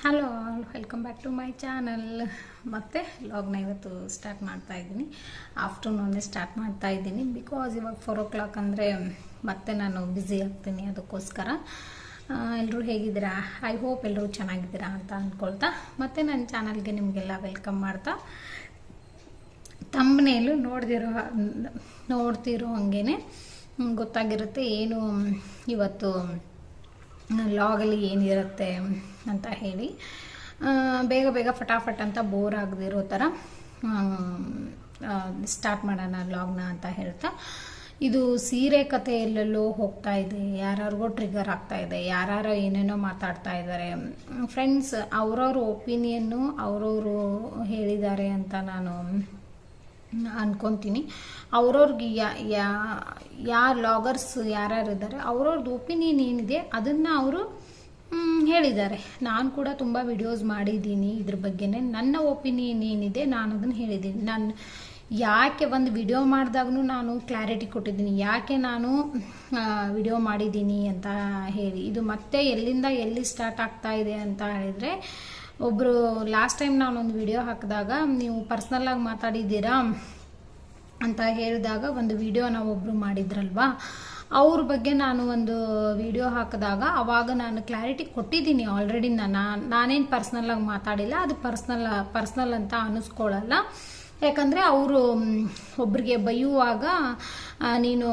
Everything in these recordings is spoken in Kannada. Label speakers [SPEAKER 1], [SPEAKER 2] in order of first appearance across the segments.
[SPEAKER 1] Hello all welcome back to my channel ಮತ್ತೆ ಲಾಗ್ನ ಇವತ್ತು ಸ್ಟಾರ್ಟ್ ಮಾಡ್ತಾ ಇದ್ದೀನಿ. ಆಫ್ಟರ್ನೂನೇ ಸ್ಟಾರ್ಟ್ ಮಾಡ್ತಾ ಇದ್ದೀನಿ. ಬಿಕಾಸ್ ಇವಾಗ ಫೋರ್ ಓ ಕ್ಲಾಕ್ ಅಂದರೆ ಮತ್ತೆ ನಾನು ಬ್ಯುಸಿ ಆಗ್ತೀನಿ ಅದಕ್ಕೋಸ್ಕರ. ಎಲ್ಲರೂ ಹೇಗಿದ್ದೀರಾ? ಐ ಹೋಪ್ ಎಲ್ಲರೂ ಚೆನ್ನಾಗಿದ್ದೀರಾ ಅಂತ ಅಂದ್ಕೊಳ್ತಾ ಮತ್ತು ನನ್ನ ಚಾನಲ್ಗೆ ನಿಮಗೆಲ್ಲ ವೆಲ್ಕಮ್ ಮಾಡ್ತಾ. ತಮ್ಮನೇಲು ನೋಡ್ದಿರೋ, ನೋಡ್ತಿರೋ ಹಂಗೇ ಗೊತ್ತಾಗಿರುತ್ತೆ ಏನು ಇವತ್ತು ಲಾಗಲ್ಲಿ ಏನಿರುತ್ತೆ ಅಂತ ಹೇಳಿ ಬೇಗ ಬೇಗ ಫಟಾಫಟ್ ಅಂತ ಬೋರ್ ಆಗದಿರೋ ಥರ ಸ್ಟಾರ್ಟ್ ಮಾಡೋಣ ಲಾಗ್ನ ಅಂತ ಹೇಳ್ತಾ, ಇದು ಸೀರೆ ಕಥೆಯಲ್ಲೆಲ್ಲೋ ಹೋಗ್ತಾ ಇದೆ, ಯಾರ್ಯಾರಿಗೋ ಟ್ರಿಗರ್ ಆಗ್ತಾ ಇದೆ, ಯಾರ್ಯಾರೋ ಏನೇನೋ ಮಾತಾಡ್ತಾ ಇದ್ದಾರೆ ಫ್ರೆಂಡ್ಸ್ ಅವ್ರವ್ರ ಒಪಿನಿಯನ್ನು ಅವರವರು ಹೇಳಿದ್ದಾರೆ ಅಂತ ನಾನು ಅನ್ಕೊಂತೀನಿ. ಅವ್ರವ್ರಿಗೆ ಯಾ ಯಾ ಯಾ ಲಾಗರ್ಸ್ ಯಾರ್ಯಾರು ಇದ್ದಾರೆ ಅವ್ರವ್ರದ್ದು ಒಪಿನಿಯನ್ ಏನಿದೆ ಅದನ್ನು ಅವರು ಹೇಳಿದ್ದಾರೆ. ನಾನು ಕೂಡ ತುಂಬ ವಿಡಿಯೋಸ್ ಮಾಡಿದ್ದೀನಿ ಇದ್ರ ಬಗ್ಗೆನೇ. ನನ್ನ ಒಪಿನಿಯನ್ ಏನಿದೆ ನಾನು ಅದನ್ನು ಹೇಳಿದ್ದೀನಿ. ನಾನು, ಯಾಕೆ ಒಂದು ವಿಡಿಯೋ ಮಾಡಿದಾಗೂ ನಾನು ಕ್ಲಾರಿಟಿ ಕೊಟ್ಟಿದ್ದೀನಿ. ಯಾಕೆ ನಾನು ವಿಡಿಯೋ ಮಾಡಿದ್ದೀನಿ ಅಂತ ಹೇಳಿ. ಇದು ಮತ್ತೆ ಎಲ್ಲಿಂದ ಎಲ್ಲಿ ಸ್ಟಾರ್ಟ್ ಆಗ್ತಾ ಇದೆ ಅಂತ ಹೇಳಿದರೆ ಒಬ್ಬರು ಲಾಸ್ಟ್ ಟೈಮ್ ನಾನೊಂದು ವಿಡಿಯೋ ಹಾಕಿದಾಗ, ನೀವು ಪರ್ಸ್ನಲ್ಲಾಗಿ ಮಾತಾಡಿದ್ದೀರಾ? ಅಂತ ಹೇಳಿದಾಗ ಒಂದು ವಿಡಿಯೋನ ಒಬ್ಬರು ಮಾಡಿದ್ರಲ್ವಾ? ಅವ್ರ ಬಗ್ಗೆ ನಾನು ಒಂದು ವಿಡಿಯೋ ಹಾಕಿದಾಗ, ಅವಾಗ ನಾನು ಕ್ಲಾರಿಟಿ ಕೊಟ್ಟಿದ್ದೀನಿ ಆಲ್ರೆಡಿ ನಾನು ನಾನೇನು ಪರ್ಸ್ನಲ್ಲಾಗಿ ಮಾತಾಡಿಲ್ಲ, ಅದು ಪರ್ಸ್ನಲ್ ಪರ್ಸ್ನಲ್ ಅಂತ ಅನ್ನಿಸ್ಕೊಳ್ಳಲ್ಲ ಯಾಕಂದರೆ ಅವರು ಒಬ್ರಿಗೆ ಬೈಯುವಾಗ ನೀನು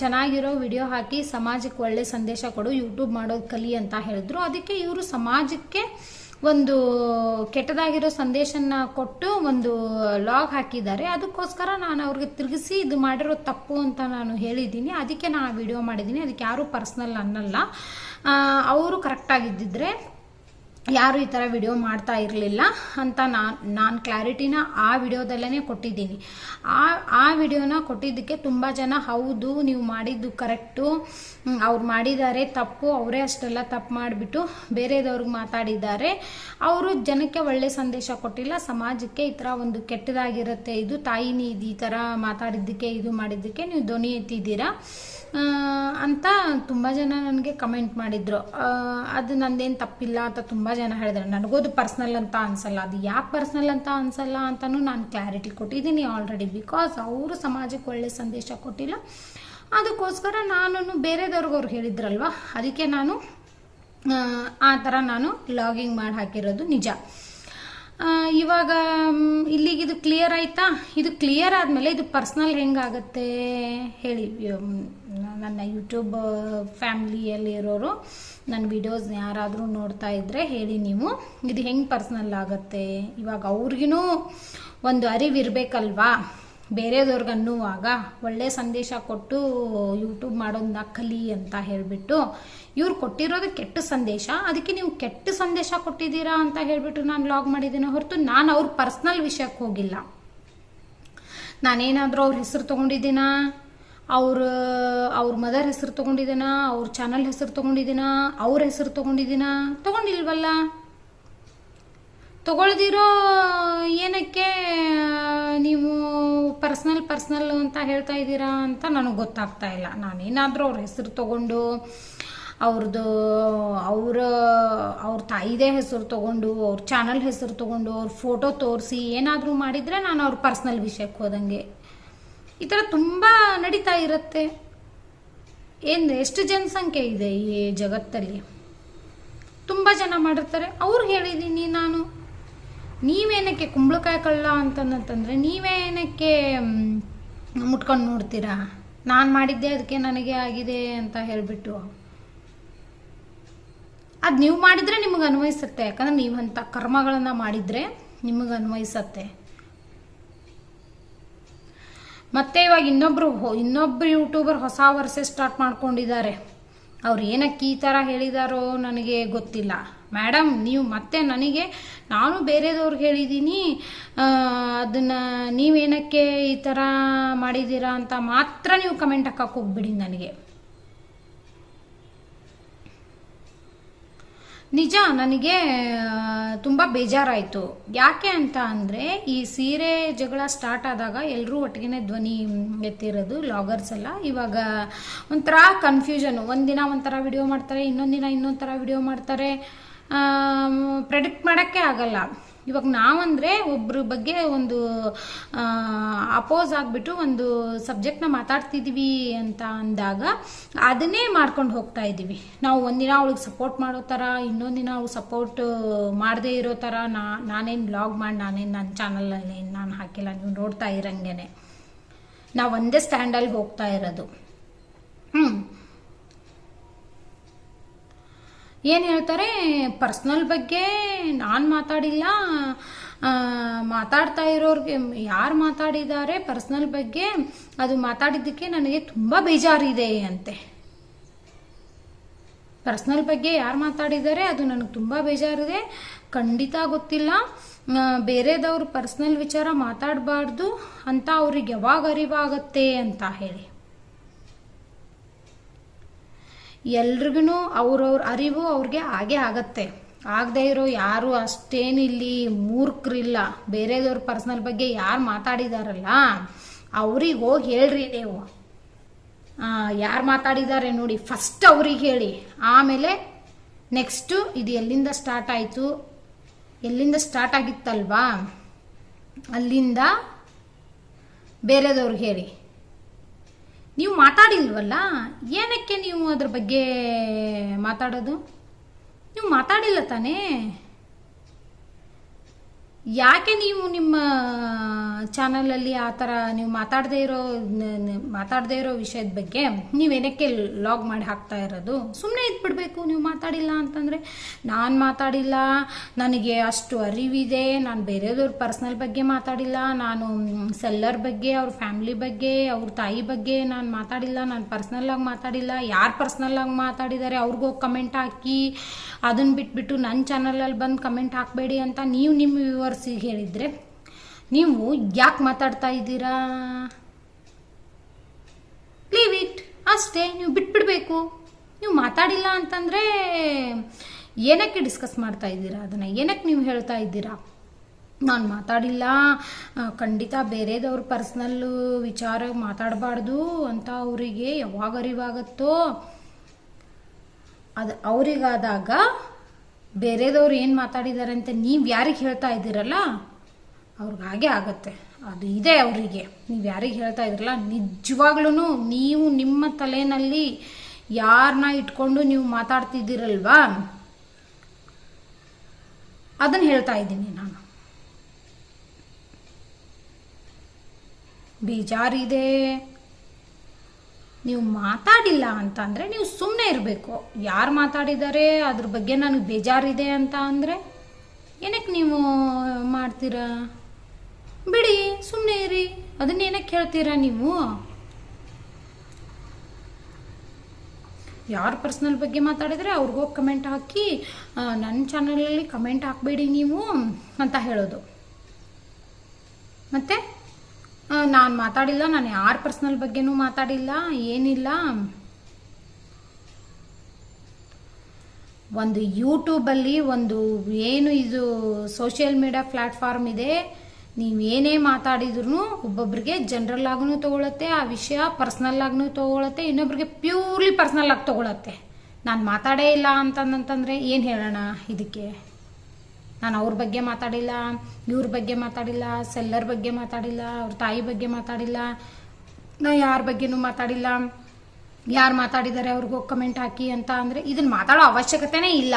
[SPEAKER 1] ಚೆನ್ನಾಗಿರೋ ವಿಡಿಯೋ ಹಾಕಿ ಸಮಾಜಕ್ಕೆ ಒಳ್ಳೆ ಸಂದೇಶ ಕೊಡು ಯೂಟ್ಯೂಬ್ ಮಾಡೋದು ಕಲಿ ಅಂತ ಹೇಳಿದ್ರು. ಅದಕ್ಕೆ ಇವರು ಸಮಾಜಕ್ಕೆ ಒಂದು ಕೆಟ್ಟದಾಗಿರೋ ಸಂದೇಶನ ಕೊಟ್ಟು ಒಂದು ಲಾಗ್ ಹಾಕಿದ್ದಾರೆ. ಅದಕ್ಕೋಸ್ಕರ ನಾನು ಅವ್ರಿಗೆ ತಿರುಗಿಸಿ ಇದು ಮಾಡಿರೋ ತಪ್ಪು ಅಂತ ನಾನು ಹೇಳಿದ್ದೀನಿ. ಅದಕ್ಕೆ ನಾನು ವಿಡಿಯೋ ಮಾಡಿದ್ದೀನಿ. ಅದಕ್ಕೆ ಯಾರೂ ಪರ್ಸ್ನಲ್ ಅನ್ನಲ್ಲ. ಅವರು ಕರೆಕ್ಟಾಗಿದ್ದಿದ್ರೆ ಯಾರು ಈ ಥರ ವಿಡಿಯೋ ಮಾಡ್ತಾ ಇರಲಿಲ್ಲ ಅಂತ ನಾನು ನಾನು ಕ್ಲಾರಿಟಿನ ಆ ವಿಡಿಯೋದಲ್ಲೇ ಕೊಟ್ಟಿದ್ದೀನಿ. ಆ ಆ ವಿಡಿಯೋನ ಕೊಟ್ಟಿದ್ದಕ್ಕೆ ತುಂಬ ಜನ, ಹೌದು, ನೀವು ಮಾಡಿದ್ದು ಕರೆಕ್ಟು ಅವ್ರು ಮಾಡಿದ್ದಾರೆ ತಪ್ಪು, ಅವರೇ ಅಷ್ಟೆಲ್ಲ ತಪ್ಪು ಮಾಡಿಬಿಟ್ಟು ಬೇರೆದವ್ರಿಗೆ ಮಾತಾಡಿದ್ದಾರೆ. ಅವರು ಜನಕ್ಕೆ ಒಳ್ಳೆ ಸಂದೇಶ ಕೊಟ್ಟಿಲ್ಲ, ಸಮಾಜಕ್ಕೆ ಈ ಥರ ಒಂದು ಕೆಟ್ಟದಾಗಿರುತ್ತೆ, ಇದು ತಾಯಿನಿ ಇದು ಈ ಥರ ಮಾತಾಡಿದ್ದಕ್ಕೆ, ಇದು ಮಾಡಿದ್ದಕ್ಕೆ, ನೀವು ಧ್ವನಿ ಎತ್ತಿದ್ದೀರಾ? ಅಂತ ತುಂಬ ಜನ ನನಗೆ ಕಮೆಂಟ್ ಮಾಡಿದ್ರು. ಅದು ನಂದೇನು ತಪ್ಪಿಲ್ಲ ಅಂತ ತುಂಬ ಜನ ಹೇಳಿದ್ರು. ನನಗೋದು ಪರ್ಸ್ನಲ್ ಅಂತ ಅನ್ಸಲ್ಲ. ಅದು ಯಾಕೆ ಪರ್ಸ್ನಲ್ ಅಂತ ಅನ್ಸಲ್ಲ ಅಂತಲೂ ನಾನು ಕ್ಲಾರಿಟಿ ಕೊಟ್ಟಿದ್ದೀನಿ ಆಲ್ರೆಡಿ ಬಿಕಾಸ್ ಅವರು ಸಮಾಜಕ್ಕೆ ಒಳ್ಳೆ ಸಂದೇಶ ಕೊಟ್ಟಿಲ್ಲ. ಅದಕ್ಕೋಸ್ಕರ ನಾನು ಬೇರೆದವ್ರಿಗೆ ಅವ್ರು ಹೇಳಿದ್ರಲ್ವ? ಅದಕ್ಕೆ ನಾನು ಆ, ಥರ ನಾನು ಲಾಗಿಂಗ್ ಮಾಡಿ ಹಾಕಿರೋದು ನಿಜ. ಇವಾಗ ಇಲ್ಲಿಗೆ ಇದು ಕ್ಲಿಯರ್ ಆಯ್ತಾ? ಇದು ಕ್ಲಿಯರ್ ಆದಮೇಲೆ ಇದು ಪರ್ಸ್ನಲ್ ಹೆಂಗಾಗತ್ತೆ ಹೇಳಿ. ನನ್ನ ಯೂಟ್ಯೂಬ್ ಫ್ಯಾಮ್ಲಿಯಲ್ಲಿ ಇರೋರು ನನ್ನ ವಿಡಿಯೋಸ್ ಯಾರಾದರೂ ನೋಡ್ತಾ ಇದ್ದರೆ ಹೇಳಿ ನೀವು. ಇದು ಹೆಂಗೆ ಪರ್ಸ್ನಲ್ ಆಗುತ್ತೆ? ಇವಾಗ ಅವ್ರಿಗೂ ಒಂದು ಅರಿವಿರಬೇಕಲ್ವಾ? ಬೇರೆದವ್ರಿಗೆ ಅನ್ನುವಾಗ ಒಳ್ಳೆ ಸಂದೇಶ ಕೊಟ್ಟು ಯೂಟ್ಯೂಬ್ ಮಾಡೋದನ್ನ ಕಲಿ ಅಂತ ಹೇಳಿಬಿಟ್ಟು ಇವ್ರು ಕೊಟ್ಟಿರೋದು ಕೆಟ್ಟ ಸಂದೇಶ. ಅದಕ್ಕೆ ನೀವು ಕೆಟ್ಟ ಸಂದೇಶ ಕೊಟ್ಟಿದ್ದೀರಾ ಅಂತ ಹೇಳಿಬಿಟ್ಟು ನಾನು ಲಾಗ್ ಮಾಡಿದ್ದೀನಿ ಹೊರತು ನಾನು ಅವ್ರ ಪರ್ಸ್ನಲ್ ವಿಷಯಕ್ಕೆ ಹೋಗಿಲ್ಲ. ನಾನೇನಾದರೂ ಅವ್ರ ಹೆಸರು ತೊಗೊಂಡಿದ್ದೀನ? ಅವ್ರ ಅವ್ರ ಮದರ್ ಹೆಸರು ತೊಗೊಂಡಿದ್ದೀನ? ಅವ್ರ ಚಾನಲ್ ಹೆಸರು ತೊಗೊಂಡಿದ್ದೀನ? ಅವ್ರ ಹೆಸರು ತೊಗೊಂಡಿದ್ದೀನ? ತೊಗೊಂಡಿಲ್ವಲ್ಲ? ತಗೊಳ್ದಿರೋ ಏನಕ್ಕೆ ನೀವು ಪರ್ಸ್ನಲ್ ಪರ್ಸ್ನಲ್ ಅಂತ ಹೇಳ್ತಾ ಇದ್ದೀರಾ ಅಂತ ನನಗೆ ಗೊತ್ತಾಗ್ತಾ ಇಲ್ಲ. ನಾನೇನಾದರೂ ಅವ್ರ ಹೆಸರು ತಗೊಂಡು ಅವ್ರದ್ದು ಅವರ, ಅವ್ರ ತಾಯಿದೇ ಹೆಸರು ತಗೊಂಡು, ಅವ್ರ ಚಾನಲ್ ಹೆಸರು ತಗೊಂಡು, ಅವ್ರ ಫೋಟೋ ತೋರಿಸಿ ಏನಾದರೂ ಮಾಡಿದರೆ ನಾನು ಅವ್ರ ಪರ್ಸ್ನಲ್ ವಿಷಯಕ್ಕೆ ಹೋದಂಗೆ. ಈ ಥರ ತುಂಬ ನಡೀತಾ ಇರುತ್ತೆ. ಏನು, ಎಷ್ಟು ಜನಸಂಖ್ಯೆ ಇದೆ ಈ ಜಗತ್ತಲ್ಲಿ? ತುಂಬ ಜನ ಮಾಡಿರ್ತಾರೆ. ಅವ್ರು ಹೇಳಿದ್ದೀನಿ ನಾನು. ನೀವೇನಕ್ಕೆ ಕುಂಬಳಕಾಯಿ ಕಳ್ಳ ಅಂತಂದ್ರೆ ನೀವೇನಕ್ಕೆ ಮುಟ್ಕೊಂಡು ನೋಡ್ತೀರಾ? ನಾನು ಮಾಡಿದ್ದೆ ಅದಕ್ಕೆ ನನಗೆ ಆಗಿದೆ ಅಂತ ಹೇಳಿಬಿಟ್ಟು. ಅದು ನೀವು ಮಾಡಿದರೆ ನಿಮಗೆ ಅನ್ವಯಿಸುತ್ತೆ, ಯಾಕಂದ್ರೆ ನೀವು ಅಂಥ ಕರ್ಮಗಳನ್ನು ಮಾಡಿದರೆ ನಿಮಗೆ ಅನ್ವಯಿಸತ್ತೆ. ಮತ್ತೆ ಇವಾಗ ಇನ್ನೊಬ್ಬರು ಇನ್ನೊಬ್ರು ಯೂಟ್ಯೂಬರ್ ಹೊಸ ವರ್ಷ ಸ್ಟಾರ್ಟ್ ಮಾಡ್ಕೊಂಡಿದ್ದಾರೆ. ಅವ್ರು ಏನಕ್ಕೆ ಈ ಥರ ಹೇಳಿದಾರೋ ನನಗೆ ಗೊತ್ತಿಲ್ಲ. ಮೇಡಮ್, ನೀವು ಮತ್ತೆ ನನಗೆ, ನಾನು ಬೇರೆದವ್ರಿಗೆ ಹೇಳಿದ್ದೀನಿ ಅದನ್ನು ನೀವೇನಕ್ಕೆ ಈ ಥರ ಮಾಡಿದ್ದೀರಾ ಅಂತ ಮಾತ್ರ ನೀವು ಕಮೆಂಟ್ ಹಾಕಕ್ಕೆ ಹೋಗ್ಬಿಡಿ ನನಗೆ. ನಿಜ, ನನಗೆ ತುಂಬ ಬೇಜಾರಾಯಿತು. ಯಾಕೆ ಅಂತ ಅಂದರೆ, ಈ ಸೀರೆ ಜಗಳ ಸ್ಟಾರ್ಟ್ ಆದಾಗ ಎಲ್ಲರೂ ಒಟ್ಟಿಗೆ ಧ್ವನಿ ಎತ್ತಿರೋದು ಲಾಗರ್ಸ್ ಎಲ್ಲ ಇವಾಗ ಒಂಥರ ಕನ್ಫ್ಯೂಷನ್ ಒಂದಿನ ಒಂಥರ ವಿಡಿಯೋ ಮಾಡ್ತಾರೆ ಇನ್ನೊಂದು ದಿನ ಇನ್ನೊಂದು ಥರ ವಿಡಿಯೋ ಮಾಡ್ತಾರೆ. ಪ್ರೆಡಿಕ್ಟ್ ಮಾಡೋಕ್ಕೆ ಆಗಲ್ಲ. ಇವಾಗ ನಾವಂದರೆ ಒಬ್ಬರ ಬಗ್ಗೆ ಒಂದು ಅಪೋಸ್ ಆಗಿಬಿಟ್ಟು ಒಂದು ಸಬ್ಜೆಕ್ಟ್ನ ಮಾತಾಡ್ತಿದ್ದೀವಿ ಅಂತ ಅಂದಾಗ ಅದನ್ನೇ ಮಾಡ್ಕೊಂಡು ಹೋಗ್ತಾ ಇದ್ದೀವಿ ನಾವು ಒಂದಿನ ಅವಳಿಗೆ ಸಪೋರ್ಟ್ ಮಾಡೋ ಥರ ಇನ್ನೊಂದು ದಿನ ಅವಳು ಸಪೋರ್ಟ್ ಮಾಡದೇ ಇರೋ ಥರ ನಾ, ನಾನೇನು ಬ್ಲಾಗ್ ಮಾಡಿ, ನಾನೇನು ನನ್ನ ಚಾನಲಲ್ಲಿ ನಾನು ಹಾಕಿಲ್ಲ, ನೀವು ನೋಡ್ತಾ ಇರಂಗೇನೆ. ನಾವು ಒಂದೇ ಸ್ಟ್ಯಾಂಡಲ್ಲಿ ಹೋಗ್ತಾ ಇರೋದು. ಹ್ಞೂ ಏನು ಹೇಳ್ತಾರೆ ಪರ್ಸ್ನಲ್ ಬಗ್ಗೆ ನಾನು ಮಾತಾಡಿಲ್ಲ. ಮಾತಾಡ್ತಾ ಇರೋರಿಗೆ, ಯಾರು ಮಾತಾಡಿದ್ದಾರೆ ಪರ್ಸ್ನಲ್ ಬಗ್ಗೆ, ಅದು ಮಾತಾಡಿದ್ದಕ್ಕೆ ನನಗೆ ತುಂಬ ಬೇಜಾರಿದೆ ಅಂತೆ. ಪರ್ಸ್ನಲ್ ಬಗ್ಗೆ ಯಾರು ಮಾತಾಡಿದ್ದಾರೆ, ಅದು ನನಗೆ ತುಂಬ ಬೇಜಾರಿದೆ. ಖಂಡಿತ ಗೊತ್ತಿಲ್ಲ. ಬೇರೆದವ್ರು ಪರ್ಸ್ನಲ್ ವಿಚಾರ ಮಾತಾಡಬಾರ್ದು ಅಂತ ಅವ್ರಿಗೆ ಯಾವಾಗ ಅರಿವಾಗತ್ತೆ ಅಂತ ಹೇಳಿ. ಎಲ್ರಿಗೂ ಅವ್ರವ್ರ ಅರಿವು ಅವ್ರಿಗೆ ಹಾಗೆ ಆಗತ್ತೆ. ಆಗದೆ ಇರೋ ಯಾರು ಅಷ್ಟೇನಿಲ್ಲಿ ಮೂರ್ಖರಿಲ್ಲ. ಬೇರೆದವ್ರ ಪರ್ಸ್ನಲ್ ಬಗ್ಗೆ ಯಾರು ಮಾತಾಡಿದಾರಲ್ಲ, ಅವ್ರಿಗೆ ಹೋಗಿ ಹೇಳ್ರಿ ನೀವು. ಯಾರು ಮಾತಾಡಿದ್ದಾರೆ ನೋಡಿ ಫಸ್ಟ್ ಅವ್ರಿಗೆ ಹೇಳಿ. ಆಮೇಲೆ ನೆಕ್ಸ್ಟು ಇದು ಎಲ್ಲಿಂದ ಸ್ಟಾರ್ಟ್ ಆಯಿತು? ಎಲ್ಲಿಂದ ಸ್ಟಾರ್ಟ್ ಆಗಿತ್ತಲ್ವಾ? ಅಲ್ಲಿಂದ ಬೇರೆದವ್ರಿಗೆ ಹೇಳಿ. ನೀವು ಮಾತಾಡಿಲ್ವಲ್ಲ? ಏನಕ್ಕೆ ನೀವು ಅದ್ರ ಬಗ್ಗೆ ಮಾತಾಡೋದು? ನೀವು ಮಾತಾಡಿಲ್ಲ ತಾನೇ? ಯಾಕೆ ನೀವು ನಿಮ್ಮ ಚಾನಲಲ್ಲಿ ಆ ಥರ ನೀವು ಮಾತಾಡದೇ ಇರೋ ಮಾತಾಡದೇ ಇರೋ ವಿಷಯದ ಬಗ್ಗೆ ನೀವೇನಕ್ಕೆ ಲಾಗ್ ಮಾಡಿ ಹಾಕ್ತಾ ಇರೋದು? ಸುಮ್ಮನೆ ಇದ್ಬಿಡ್ಬೇಕು, ನೀವು ಮಾತಾಡಿಲ್ಲ ಅಂತಂದರೆ, ನಾನು ಮಾತಾಡಿಲ್ಲ, ನನಗೆ ಅಷ್ಟು ಅರಿವಿದೆ, ನಾನು ಬೇರೆಯವ್ರ ಪರ್ಸ್ನಲ್ ಬಗ್ಗೆ ಮಾತಾಡಿಲ್ಲ, ನಾನು ಸೆಲ್ಲರ್ ಬಗ್ಗೆ, ಅವ್ರ ಫ್ಯಾಮಿಲಿ ಬಗ್ಗೆ, ಅವ್ರ ತಾಯಿ ಬಗ್ಗೆ ನಾನು ಮಾತಾಡಿಲ್ಲ, ನಾನು ಪರ್ಸ್ನಲ್ಲಾಗಿ ಮಾತಾಡಿಲ್ಲ, ಯಾರು ಪರ್ಸ್ನಲ್ಲಾಗಿ ಮಾತಾಡಿದ್ದಾರೆ ಅವ್ರಿಗೂ ಕಮೆಂಟ್ ಹಾಕಿ ಅದನ್ನು ಬಿಟ್ಬಿಟ್ಟು ನನ್ನ ಚಾನಲಲ್ಲಿ ಬಂದು ಕಮೆಂಟ್ ಹಾಕಬೇಡಿ ಅಂತ ನೀವು ನಿಮ್ಮ ವ್ಯೂವರ್ಸಿಗೆ ಹೇಳಿದರೆ ನೀವು ಯಾಕೆ ಮಾತಾಡ್ತಾ ಇದ್ದೀರಾ? ಲೀವ್ ಇಟ್ ಅಷ್ಟೇ, ನೀವು ಬಿಟ್ಬಿಡ್ಬೇಕು. ನೀವು ಮಾತಾಡಿಲ್ಲ ಅಂತಂದರೆ ಏನಕ್ಕೆ ಡಿಸ್ಕಸ್ ಮಾಡ್ತಾ ಇದ್ದೀರಾ? ಅದನ್ನು ಏನಕ್ಕೆ ನೀವು ಹೇಳ್ತಾ ಇದ್ದೀರಾ? ನಾನು ಮಾತಾಡಿಲ್ಲ. ಖಂಡಿತ ಬೇರೆದವ್ರ ಪರ್ಸ್ನಲ್ಲು ವಿಚಾರ ಮಾತಾಡಬಾರ್ದು ಅಂತ ಅವರಿಗೆ ಯಾವಾಗ ಅರಿವಾಗತ್ತೋ ಅದು ಅವರಿಗಾದಾಗ ಬೇರೆದವ್ರು ಏನು ಮಾತಾಡಿದ್ದಾರೆ ಅಂತ ನೀವು ಯಾರಿಗೆ ಹೇಳ್ತಾ ಇದ್ದೀರಲ್ಲ, ಅವ್ರಿಗೆ ಹಾಗೆ ಆಗತ್ತೆ. ಅದು ಇದೆ ಅವರಿಗೆ. ನೀವು ಯಾರಿಗೆ ಹೇಳ್ತಾ ಇದ್ರಲ್ಲ ನಿಜವಾಗ್ಲೂ ನೀವು ನಿಮ್ಮ ತಲೆನಲ್ಲಿ ಯಾರನ್ನ ಇಟ್ಕೊಂಡು ನೀವು ಮಾತಾಡ್ತಿದ್ದೀರಲ್ವಾ? ಅದನ್ನು ಹೇಳ್ತಾ ಇದ್ದೀನಿ ನಾನು. ಬೇಜಾರಿದೆ. ನೀವು ಮಾತಾಡಿಲ್ಲ ಅಂತ ಅಂದರೆ ನೀವು ಸುಮ್ಮನೆ ಇರಬೇಕು. ಯಾರು ಮಾತಾಡಿದ್ದಾರೆ? ಅದ್ರ ಬಗ್ಗೆ ನನಗೆ ಬೇಜಾರಿದೆ ಅಂತ ಅಂದರೆ ಏನಕ್ಕೆ ನೀವು ಮಾಡ್ತೀರಾ? ಬಿಡಿ ಸುಮ್ಮನೆ ಇರಿ. ಅದನ್ನೇನಕ್ಕೆ ಹೇಳ್ತೀರಾ ನೀವು? ಯಾರ ಪರ್ಸ್ನಲ್ ಬಗ್ಗೆ ಮಾತಾಡಿದರೆ ಅವ್ರಿಗೋಗಿ ಕಮೆಂಟ್ ಹಾಕಿ ನನ್ನ ಚಾನಲಲ್ಲಿ ಕಮೆಂಟ್ ಹಾಕಬೇಡಿ ನೀವು ಅಂತ ಹೇಳೋದು. ಮತ್ತು? ನಾನು ಮಾತಾಡಿಲ್ಲ, ನಾನು ಯಾರ ಪರ್ಸ್ನಲ್ ಬಗ್ಗೆನೂ ಮಾತಾಡಿಲ್ಲ, ಏನಿಲ್ಲ. ಒಂದು ಯೂಟ್ಯೂಬಲ್ಲಿ ಒಂದು ಏನು ಇದು ಸೋಷಿಯಲ್ ಮೀಡಿಯಾ ಪ್ಲ್ಯಾಟ್ಫಾರ್ಮ್ ಇದೆ ನೀವೇನೇ ಮಾತಾಡಿದ್ರು ಒಬ್ಬೊಬ್ರಿಗೆ ಜನರಲ್ ಆಗೂ ತೊಗೊಳತ್ತೆ, ಆ ವಿಷಯ ಪರ್ಸ್ನಲ್ ಆಗೂ ತೊಗೊಳತ್ತೆ, ಇನ್ನೊಬ್ರಿಗೆ ಪ್ಯೂರ್ಲಿ ಪರ್ಸ್ನಲ್ ಆಗಿ ತೊಗೊಳತ್ತೆ. ನಾನು ಮಾತಾಡೇ ಇಲ್ಲ ಅಂತಂದಂತಂದರೆ ಏನು ಹೇಳೋಣ ಇದಕ್ಕೆ? ನಾನು ಅವ್ರ ಬಗ್ಗೆ ಮಾತಾಡಿಲ್ಲ, ಇವ್ರ ಬಗ್ಗೆ ಮಾತಾಡಿಲ್ಲ, ಸೆಲ್ಲರ್ ಬಗ್ಗೆ ಮಾತಾಡಿಲ್ಲ, ಅವ್ರ ತಾಯಿ ಬಗ್ಗೆ ಮಾತಾಡಿಲ್ಲ, ನಾ ಯಾರ ಬಗ್ಗೆನೂ ಮಾತಾಡಿಲ್ಲ. ಯಾರು ಮಾತಾಡಿದ್ದಾರೆ ಅವ್ರಿಗೂ ಕಮೆಂಟ್ ಹಾಕಿ ಅಂತ ಅಂದರೆ ಇದನ್ನು ಮಾತಾಡೋ ಅವಶ್ಯಕತೆನೇ ಇಲ್ಲ.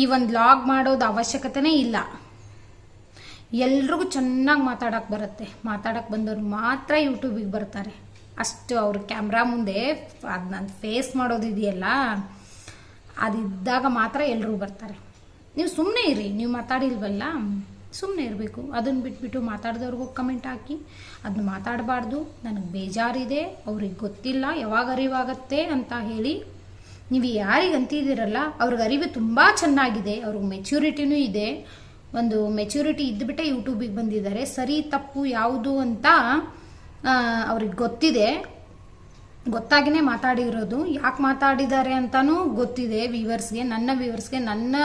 [SPEAKER 1] ಈ ಒಂದು ಲಾಗ್ ಮಾಡೋದು ಅವಶ್ಯಕತೆನೇ ಇಲ್ಲ. ಎಲ್ರಿಗೂ ಚೆನ್ನಾಗಿ ಮಾತಾಡೋಕೆ ಬರುತ್ತೆ. ಮಾತಾಡೋಕೆ ಬಂದವರು ಮಾತ್ರ ಯೂಟ್ಯೂಬಿಗೆ ಬರ್ತಾರೆ. ಅಷ್ಟು ಅವ್ರ ಕ್ಯಾಮ್ರಾ ಮುಂದೆ ಅದು ನಾನು ಫೇಸ್ ಮಾಡೋದಿದೆಯಲ್ಲ ಅದಿದ್ದಾಗ ಮಾತ್ರ ಎಲ್ಲರೂ ಬರ್ತಾರೆ. ನೀವು ಸುಮ್ಮನೆ ಇರಿ, ನೀವು ಮಾತಾಡಿಲ್ವಲ್ಲ? ಸುಮ್ಮನೆ ಇರಬೇಕು. ಅದನ್ನು ಬಿಟ್ಬಿಟ್ಟು ಮಾತಾಡಿದವ್ರಿಗೂ ಕಮೆಂಟ್ ಹಾಕಿ. ಅದನ್ನ ಮಾತಾಡಬಾರ್ದು. ನನಗೆ ಬೇಜಾರಿದೆ. ಅವ್ರಿಗೆ ಗೊತ್ತಿಲ್ಲ. ಯಾವಾಗ ಅರಿವಾಗತ್ತೆ ಅಂತ ಹೇಳಿ. ನೀವು ಯಾರಿಗೆ ಅಂತಿದ್ದೀರಲ್ಲ, ಅವ್ರಿಗೆ ಅರಿವು ತುಂಬ ಚೆನ್ನಾಗಿದೆ. ಅವ್ರಿಗೆ ಮೆಚ್ಯೂರಿಟಿನೂ ಇದೆ. ಒಂದು ಮೆಚ್ಯೂರಿಟಿ ಇದ್ದುಬಿಟ್ಟೆ ಯೂಟ್ಯೂಬಿಗೆ ಬಂದಿದ್ದಾರೆ. ಸರಿ, ತಪ್ಪು, ಯಾವುದು ಅಂತ ಅವ್ರಿಗೆ ಗೊತ್ತಿದೆ. ಗೊತ್ತಾಗಿನೇ ಮಾತಾಡಿರೋದು. ಯಾಕೆ ಮಾತಾಡಿದ್ದಾರೆ ಅಂತಾನೂ ಗೊತ್ತಿದೆ ವ್ಯೂವರ್ಸ್ಗೆ, ನನ್ನ ವ್ಯೂವರ್ಸ್ಗೆ. ನನ್ನ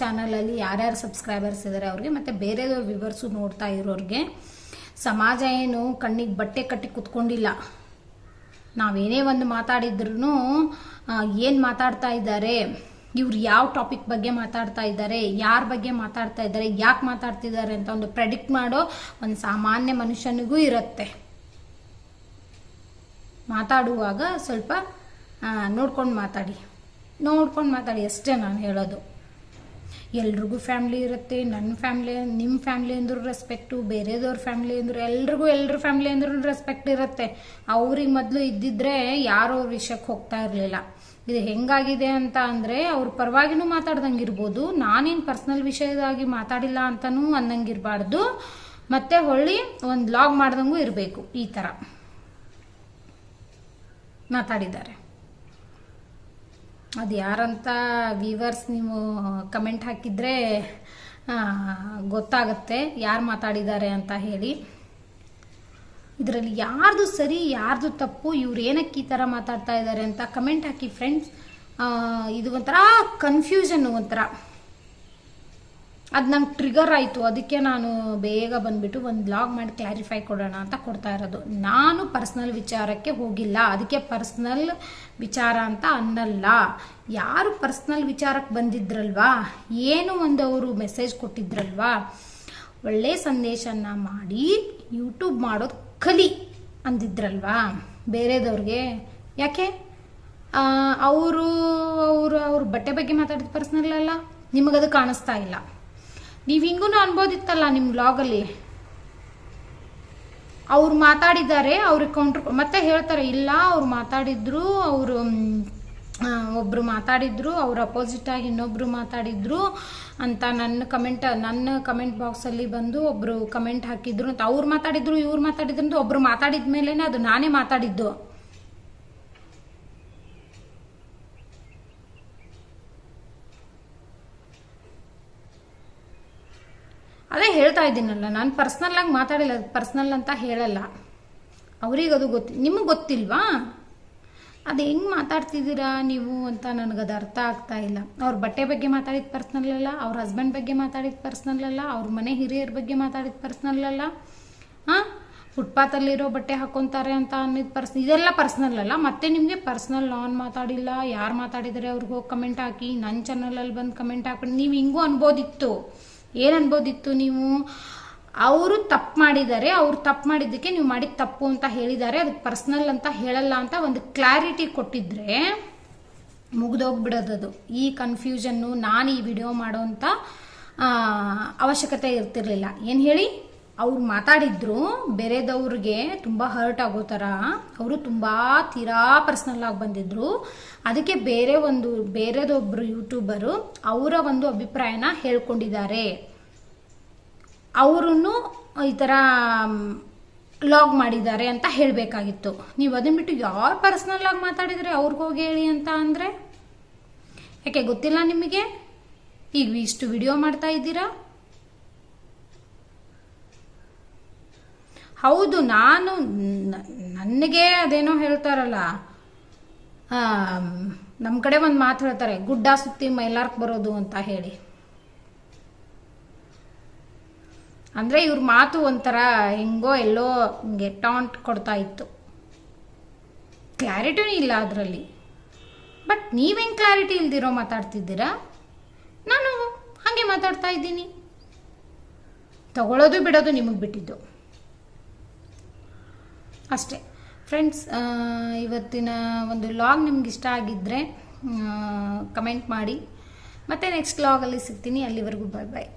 [SPEAKER 1] ಚಾನಲಲ್ಲಿ ಯಾರ್ಯಾರು ಸಬ್ಸ್ಕ್ರೈಬರ್ಸ್ ಇದ್ದಾರೆ ಅವ್ರಿಗೆ, ಮತ್ತು ಬೇರೆ ವ್ಯೂವರ್ಸು ನೋಡ್ತಾ ಇರೋರಿಗೆ, ಸಮಾಜ ಏನು ಕಣ್ಣಿಗೆ ಬಟ್ಟೆ ಕಟ್ಟಿ ಕುತ್ಕೊಂಡಿಲ್ಲ. ನಾವೇನೇ ಒಂದು ಮಾತಾಡಿದ್ರು ಏನು ಮಾತಾಡ್ತಾ ಇದ್ದಾರೆ, ಇವ್ರು ಯಾವ ಟಾಪಿಕ್ ಬಗ್ಗೆ ಮಾತಾಡ್ತಾ ಇದ್ದಾರೆ, ಯಾರ ಬಗ್ಗೆ ಮಾತಾಡ್ತಾ ಇದ್ದಾರೆ, ಯಾಕೆ ಮಾತಾಡ್ತಿದ್ದಾರೆ ಅಂತ ಒಂದು ಪ್ರೆಡಿಕ್ಟ್ ಮಾಡೋ ಒಂದು ಸಾಮಾನ್ಯ ಮನುಷ್ಯನಿಗೂ ಇರುತ್ತೆ. ಮಾತಾಡುವಾಗ ಸ್ವಲ್ಪ ನೋಡ್ಕೊಂಡು ಮಾತಾಡಿ. ನೋಡ್ಕೊಂಡು ಮಾತಾಡಿ ಅಷ್ಟೇ ನಾನು ಹೇಳೋದು. ಎಲ್ರಿಗೂ ಫ್ಯಾಮ್ಲಿ ಇರುತ್ತೆ ನನ್ನ ಫ್ಯಾಮ್ಲಿ ನಿಮ್ಮ ಫ್ಯಾಮ್ಲಿ ಅಂದ್ರೂ ರೆಸ್ಪೆಕ್ಟು ಬೇರೆದವ್ರ ಫ್ಯಾಮ್ಲಿ ಅಂದ್ರು, ಎಲ್ರಿಗೂ ಎಲ್ರ ಫ್ಯಾಮ್ಲಿ ಅಂದ್ರೂ ರೆಸ್ಪೆಕ್ಟ್ ಇರುತ್ತೆ. ಅವ್ರಿಗೆ ಮೊದಲು ಇದ್ದಿದ್ರೆ ಯಾರೋ ಅವ್ರ ವಿಷಯಕ್ಕೆ ಹೋಗ್ತಾ ಇರಲಿಲ್ಲ. ಇದು ಹೆಂಗಾಗಿದೆ ಅಂತ ಅಂದರೆ ಅವ್ರ ಪರವಾಗಿನೂ ಮಾತಾಡ್ದಂಗಿರ್ಬೋದು ನಾನೇನು ಪರ್ಸ್ನಲ್ ವಿಷಯದಾಗಿ ಮಾತಾಡಿಲ್ಲ ಅಂತನೂ ಅನ್ನಂಗಿರಬಾರ್ದು ಮತ್ತೆ ಹೊಳ್ಳಿ ಒಂದು ಲಾಗ್ ಮಾಡ್ದಂಗೂ ಇರಬೇಕು, ಈ ಥರ ಮಾತಾಡಿದ್ದಾರೆ. ಅದು ಯಾರಂತ ವೀವರ್ಸ್ ನೀವು ಕಮೆಂಟ್ ಹಾಕಿದರೆ ಗೊತ್ತಾಗುತ್ತೆ ಯಾರು ಮಾತಾಡಿದ್ದಾರೆ ಅಂತ ಹೇಳಿ. ಇದರಲ್ಲಿ ಯಾರ್ದು ಸರಿ, ಯಾರ್ದು ತಪ್ಪು, ಇವ್ರು ಏನಕ್ಕೆ ಈ ಥರ ಮಾತಾಡ್ತಾ ಇದ್ದಾರೆ ಅಂತ ಕಮೆಂಟ್ ಹಾಕಿ ಫ್ರೆಂಡ್ಸ್ ಇದು ಒಂಥರ ಕನ್ಫ್ಯೂಷನ್ ಒಂಥರ. ಅದು ನಂಗೆ ಟ್ರಿಗರ್ ಆಯಿತು. ಅದಕ್ಕೆ ನಾನು ಬೇಗ ಬಂದ್ಬಿಟ್ಟು ಒಂದು ಬ್ಲಾಗ್ ಮಾಡಿ ಕ್ಲಾರಿಫೈ ಕೊಡೋಣ ಅಂತ ಕೊಡ್ತಾ ಇರೋದು. ನಾನು ಪರ್ಸ್ನಲ್ ವಿಚಾರಕ್ಕೆ ಹೋಗಿಲ್ಲ. ಅದಕ್ಕೆ ಪರ್ಸ್ನಲ್ ವಿಚಾರ ಅಂತ ಅನ್ನಲ್ಲ. ಯಾರು ಪರ್ಸ್ನಲ್ ವಿಚಾರಕ್ಕೆ ಬಂದಿದ್ರಲ್ವಾ? ಏನು ಒಂದು ಅವರು ಮೆಸೇಜ್ ಕೊಟ್ಟಿದ್ರಲ್ವಾ? ಒಳ್ಳೆ ಸಂದೇಶನ ಮಾಡಿ ಯೂಟ್ಯೂಬ್ ಮಾಡೋದು ಕಲಿ ಅಂದಿದ್ರಲ್ವಾ? ಬೇರೆದವ್ರಿಗೆ. ಯಾಕೆ? ಅವರು ಅವರು, ಅವ್ರ ಬಟ್ಟೆ ಬಗ್ಗೆ ಮಾತಾಡಿದ ಪರ್ಸ್ನಲ್ ಅಲ್ಲ. ನಿಮಗದು ಕಾಣಿಸ್ತಾ ಇಲ್ಲ. ನೀವು ಹಿಂಗೂ ಅನ್ಬೋದಿತ್ತಲ್ಲ ನಿಮ್ಮ ಬ್ಲಾಗಲ್ಲಿ ಅವ್ರು ಮಾತಾಡಿದ್ದಾರೆ ಅವ್ರಿಗೆ ಕೌಂಟ್ರ್ ಮತ್ತೆ ಹೇಳ್ತಾರೆ, ಇಲ್ಲ, ಅವ್ರು ಮಾತಾಡಿದ್ರು, ಅವರು ಒಬ್ಬರು ಮಾತಾಡಿದ್ರು, ಅವ್ರ ಅಪೋಸಿಟ್ ಆಗಿ ಇನ್ನೊಬ್ರು ಮಾತಾಡಿದ್ರು ಅಂತ ನನ್ನ ಕಮೆಂಟ್ ನನ್ನ ಕಮೆಂಟ್ ಬಾಕ್ಸಲ್ಲಿ ಬಂದು ಒಬ್ಬರು ಕಮೆಂಟ್ ಹಾಕಿದ್ರು ಅಂತ. ಅವ್ರು ಮಾತಾಡಿದ್ರು, ಇವ್ರು ಮಾತಾಡಿದ್ರು ಅಂತ ಒಬ್ಬರು ಮಾತಾಡಿದ ಮೇಲೇನೆ ಅದು ನಾನೇ ಮಾತಾಡಿದ್ದು. ಅದೇ ಹೇಳ್ತಾ ಇದ್ದೀನಲ್ಲ, ನಾನು ಪರ್ಸ್ನಲ್ ಆಗಿ ಮಾತಾಡಿಲ್ಲ ಪರ್ಸ್ನಲ್ ಅಂತ ಹೇಳಲ್ಲ. ಅವ್ರಿಗೆ ಅದು ಗೊತ್ತಿ, ನಿಮಗೆ ಗೊತ್ತಿಲ್ವಾ? ಅದು ಹೆಂಗೆ ಮಾತಾಡ್ತಿದ್ದೀರಾ ನೀವು ಅಂತ ನನಗದು ಅರ್ಥ ಆಗ್ತಾ ಇಲ್ಲ. ಅವ್ರ ಬಟ್ಟೆ ಬಗ್ಗೆ ಮಾತಾಡಿದ ಪರ್ಸ್ನಲ್ ಅಲ್ಲ, ಅವ್ರ ಹಸ್ಬೆಂಡ್ ಬಗ್ಗೆ ಮಾತಾಡಿದ ಪರ್ಸ್ನಲ್ ಅಲ್ಲ, ಅವ್ರ ಮನೆ ಹಿರಿಯರ ಬಗ್ಗೆ ಮಾತಾಡಿದ ಪರ್ಸ್ನಲ್ ಅಲ್ಲ. ಹಾಂ? ಫುಟ್ಪಾತಲ್ಲಿರೋ ಬಟ್ಟೆ ಹಾಕೊತಾರೆ ಅಂತ ಅನ್ನಿದ ಪರ್ಸ್ ಇದೆಲ್ಲ ಪರ್ಸ್ನಲ್ ಅಲ್ಲ, ಮತ್ತೆ ನಿಮಗೆ ಪರ್ಸ್ನಲ್ ನಾನ್ ಮಾತಾಡಿಲ್ಲ, ಯಾರು ಮಾತಾಡಿದರೆ ಅವ್ರಿಗೆ ಹೋಗಿ ಕಮೆಂಟ್ ಹಾಕಿ ನನ್ನ ಚಾನಲಲ್ಲಿ ಬಂದು ಕಮೆಂಟ್ ಹಾಕಿ ನೀವು ಹಿಂಗೂ ಅನ್ಬೋದಿತ್ತು. ಏನು ಅನ್ಬೋದಿತ್ತು ನೀವು? ಅವರು ತಪ್ಪು ಮಾಡಿದ್ದಾರೆ, ಅವ್ರು ತಪ್ಪು ಮಾಡಿದ್ದಕ್ಕೆ ನೀವು ಮಾಡಿದ ತಪ್ಪು ಅಂತ ಹೇಳಿದ್ದಾರೆ ಅದಕ್ಕೆ ಪರ್ಸ್ನಲ್ ಅಂತ ಹೇಳಲ್ಲ ಅಂತ ಒಂದು ಕ್ಲಾರಿಟಿ ಕೊಟ್ಟಿದ್ರೆ ಮುಗ್ದೋಗ್ಬಿಡೋದದು. ಈ ಕನ್ಫ್ಯೂಷನ್ನು ನಾನು ಈ ವಿಡಿಯೋ ಮಾಡೋ ಅಂತ ಅವಶ್ಯಕತೆ ಇರ್ತಿರ್ಲಿಲ್ಲ. ಏನು ಹೇಳಿ? ಅವ್ರು ಮಾತಾಡಿದ್ರು, ಬೇರೆದವ್ರಿಗೆ ತುಂಬ ಹರ್ಟ್ ಆಗೋ ಥರ ಅವರು ತುಂಬ ತೀರಾ ಪರ್ಸ್ನಲ್ ಆಗಿ ಬಂದಿದ್ರು. ಅದಕ್ಕೆ ಬೇರೆ ಒಂದು ಬೇರೆದೊಬ್ಬರು ಯೂಟ್ಯೂಬರು ಅವರ ಒಂದು ಅಭಿಪ್ರಾಯನ ಹೇಳ್ಕೊಂಡಿದ್ದಾರೆ. ಅವರನ್ನು ಈ ಥರ ಲಾಗ್ ಮಾಡಿದ್ದಾರೆ ಅಂತ ಹೇಳಬೇಕಾಗಿತ್ತು. ನೀವು ಅದನ್ನ ಬಿಟ್ಟು ಯಾರು ಪರ್ಸ್ನಲ್ ಆಗಿ ಮಾತಾಡಿದರೆ ಅವ್ರಿಗೆ ಹೋಗಿ ಹೇಳಿ ಅಂತ ಅಂದರೆ? ಯಾಕೆ ಗೊತ್ತಿಲ್ಲ ನಿಮಗೆ? ಈಗ ಇಷ್ಟು ವಿಡಿಯೋ ಮಾಡ್ತಾ ಇದ್ದೀರಾ? ಹೌದು, ನಾನು ನನಗೆ ಅದೇನೋ ಹೇಳ್ತಾರಲ್ಲ ನಮ್ಮ ಕಡೆ ಒಂದು ಮಾತು ಹೇಳ್ತಾರೆ, ಗುಡ್ಡ ಸುತ್ತಿ ಮೈಲಾರ್ಕ್ ಬರೋದು ಅಂತ ಹೇಳಿ. ಅಂದರೆ ಇವ್ರ ಮಾತು ಒಂಥರ ಹೆಂಗೋ ಎಲ್ಲೋ ಹಿಂಗೆ ಟಾಂಟ್ ಕೊಡ್ತಾ ಇತ್ತು. ಕ್ಲಾರಿಟಿನೂ ಇಲ್ಲ ಅದರಲ್ಲಿ. ಬಟ್ ನೀವೇನು ಕ್ಲಾರಿಟಿ ಇಲ್ದಿರೋ ಮಾತಾಡ್ತಿದ್ದೀರಾ? ನಾನು ಹಾಗೆ ಮಾತಾಡ್ತಾ ಇದ್ದೀನಿ. ತಗೊಳ್ಳೋದು ಬಿಡೋದು ನಿಮಗೆ ಬಿಟ್ಟಿದ್ದು. ಅಷ್ಟೇ. ಫ್ರೆಂಡ್ಸ್ ಇವತ್ತಿನ ಒಂದು ಲಾಗ್ ನಿಮ್ಗೆ ಇಷ್ಟ ಆಗಿದ್ದರೆ ಕಮೆಂಟ್ ಮಾಡಿ. ಮತ್ತೆ ನೆಕ್ಸ್ಟ್ ಲಾಗಲ್ಲಿ ಸಿಗ್ತೀನಿ. ಅಲ್ಲಿವರೆಗೂ ಬಾಯ್ ಬಾಯ್